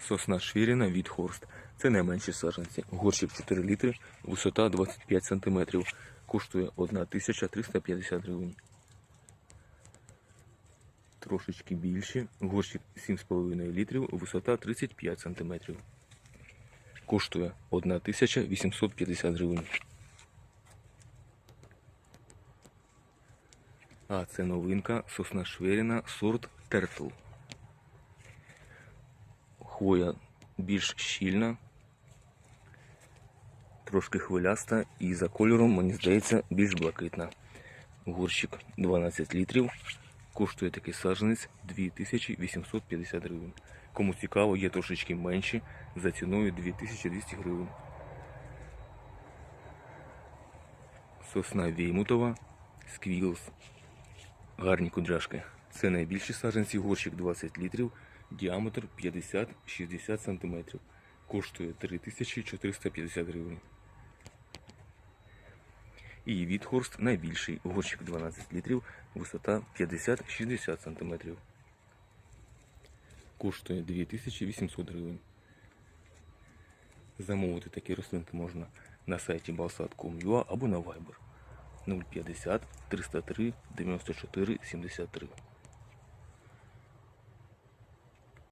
Сосна швіріна від Хорст. Це найменші саджанці. Горщик 4 літри, висота 25 см. Коштує 1350 гривень. Трошечки більші. Горщик 7,5 літрів, висота 35 см. Коштує 1850 гривень. А це новинка сосна шверіна сорт Тертл. Хвоя більш щільна, трошки хвиляста і за кольором, мені здається, більш блакитна. Горщик 12 літрів. Коштує такий саджанець 2850 гривень. Кому цікаво, є трошечки менші за ціною 2200 гривень. Сосна Веймутова, Сквілс. Гарні кудряшки. Це найбільші саджанці, горщик 20 літрів, діаметр 50-60 см. Коштує 3450 гривень. І Вітхорст найбільший, горщик 12 літрів, висота 50-60 см. Коштує 2800 гривень. Замовити такі рослинки можна на сайті balsat.com.ua або на Viber 050 303 94 73.